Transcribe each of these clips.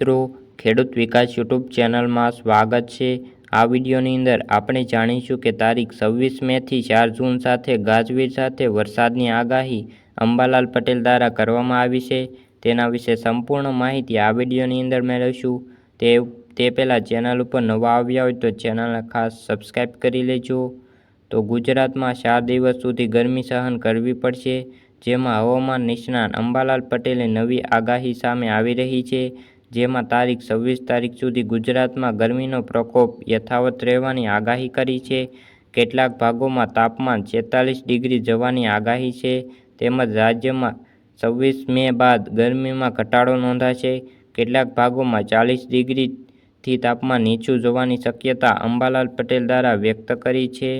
મિત્રો, ખેડૂત વિકાસ યુટ્યુબ ચેનલમાં સ્વાગત છે. આ વિડીયોની અંદર આપણે જાણીશું કે તારીખ છવ્વીસ મેથી ચાર જૂન સાથે ગાજવીજ સાથે વરસાદની આગાહી અંબાલાલ પટેલ દ્વારા કરવામાં આવી છે. તેના વિશે સંપૂર્ણ માહિતી આ વિડીયોની અંદર મેળવીશું. તે તે પહેલાં ચેનલ ઉપર નવા આવ્યા હોય તો ચેનલને ખાસ સબસ્ક્રાઈબ કરી લેજો. તો ગુજરાતમાં ચાર દિવસ સુધી ગરમી સહન કરવી પડશે, જેમાં હવામાન નિષ્ણાત અંબાલાલ પટેલે નવી આગાહી સામે આવી રહી છે. જેમાં તારીખ છવ્વીસ તારીખ સુધી ગુજરાતમાં ગરમીનો પ્રકોપ યથાવત રહેવાની આગાહી કરી છે. કેટલાક ભાગોમાં તાપમાન છેતાલીસ ડિગ્રી જવાની આગાહી છે. તેમજ રાજ્યમાં છવ્વીસ મે બાદ ગરમીમાં ઘટાડો નોંધાશે. કેટલાક ભાગોમાં ચાલીસ ડિગ્રીથી તાપમાન નીચું જવાની શક્યતા અંબાલાલ પટેલ દ્વારા વ્યક્ત કરી છે.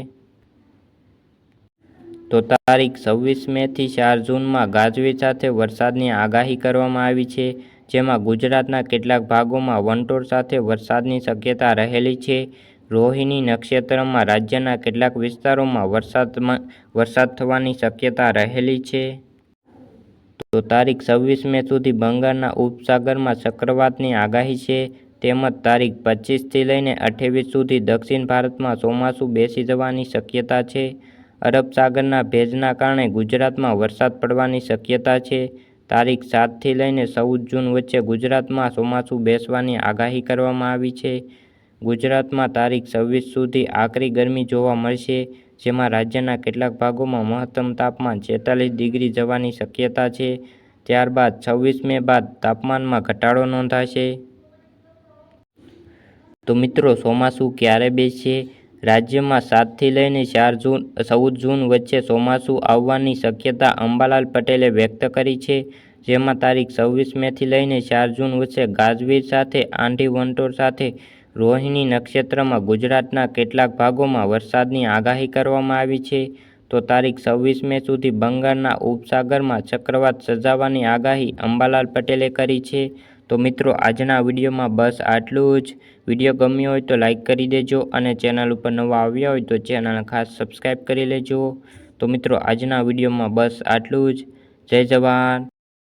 તો તારીખ છવ્વીસ મેથી ચાર જૂનમાં ગાજવીજ સાથે વરસાદની આગાહી કરવામાં આવી છે. જેમાં ગુજરાતના કેટલાક ભાગોમાં વંટોળ સાથે વરસાદની શક્યતા રહેલી છે. રોહિણી નક્ષત્રમાં રાજ્યના કેટલાક વિસ્તારોમાં વરસાદમાં વરસાદ થવાની શક્યતા રહેલી છે. તો તારીખ છવ્વીસ મે સુધી બંગાળના ઉપસાગરમાં ચક્રવાતની આગાહી છે. તેમજ તારીખ પચીસથી લઈને અઠ્યાવીસ સુધી દક્ષિણ ભારતમાં ચોમાસું બેસી જવાની શક્યતા છે. અરબ સાગરના ભેજના કારણે ગુજરાતમાં વરસાદ પડવાની શક્યતા છે. તારીખ સાતથી લઈને ચૌદ જૂન વચ્ચે ગુજરાતમાં ચોમાસું બેસવાની આગાહી કરવામાં આવી છે. ગુજરાતમાં તારીખ છવ્વીસ સુધી આકરી ગરમી જોવા મળશે, જેમાં રાજ્યના કેટલાક ભાગોમાં મહત્તમ તાપમાન છેતાલીસ ડિગ્રી જવાની શક્યતા છે. ત્યારબાદ છવ્વીસ મે બાદ તાપમાનમાં ઘટાડો નોંધાશે. તો મિત્રો, ચોમાસું ક્યારે બેસશે? રાજ્યમાં સાતથી લઈને ચાર જૂન, ચૌદ જૂન વચ્ચે ચોમાસું આવવાની શક્યતા અંબાલાલ પટેલે વ્યક્ત કરી છે. જેમાં તારીખ છવ્વીસ મેથી લઈને ચાર જૂન વચ્ચે ગાજવીજ સાથે, આંધી વંટોળ સાથે, રોહિણી નક્ષત્રમાં ગુજરાતના કેટલાક ભાગોમાં વરસાદની આગાહી કરવામાં આવી છે. તો તારીખ છવ્વીસ મે સુધી બંગાળના ઉપસાગરમાં ચક્રવાત સર્જાવાની આગાહી અંબાલાલ પટેલે કરી છે. તો મિત્રો, આજના વિડીયોમાં બસ આટલું જ. વીડિયો ગમ્યો હોય તો લાઈક કરી દેજો અને ચેનલ ઉપર નવા આવ્યા હોય તો ચેનલ ખાસ સબસ્ક્રાઈબ કરી લેજો. તો મિત્રો, આજના વિડીયોમાં બસ આટલું જ. જય જવાન.